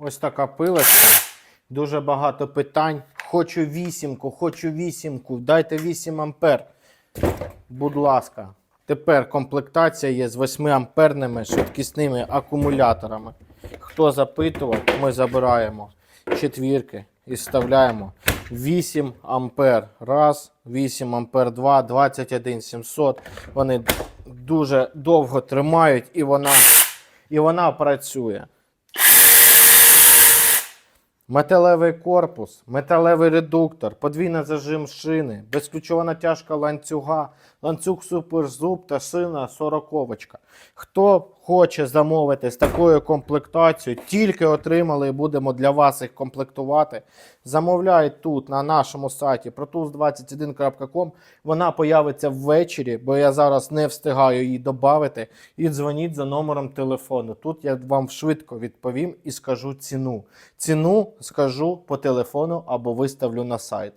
Ось така пилочка. Дуже багато питань. Хочу вісімку, хочу вісімку, дайте 8 ампер. Будь ласка. Тепер комплектація є з 8 амперними швидкісними акумуляторами. Хто запитував, ми забираємо четвірки і вставляємо 8 ампер. Раз, 8 ампер 2, 21 700. Вони дуже довго тримають і вона, і вона працює. Металевий корпус, металевий редуктор, подвійна зажим шини, безключова натяжка ланцюга, ланцюг суперзуб та шина сороковочка. Хто хоче замовити з такою комплектацією, тільки отримали і будемо для вас їх комплектувати. Замовляють тут на нашому сайті protus21.com. Вона появиться ввечері, бо я зараз не встигаю її додати. І дзвоніть за номером телефону. Тут я вам швидко відповім і скажу ціну. Ціну скажу по телефону або виставлю на сайт.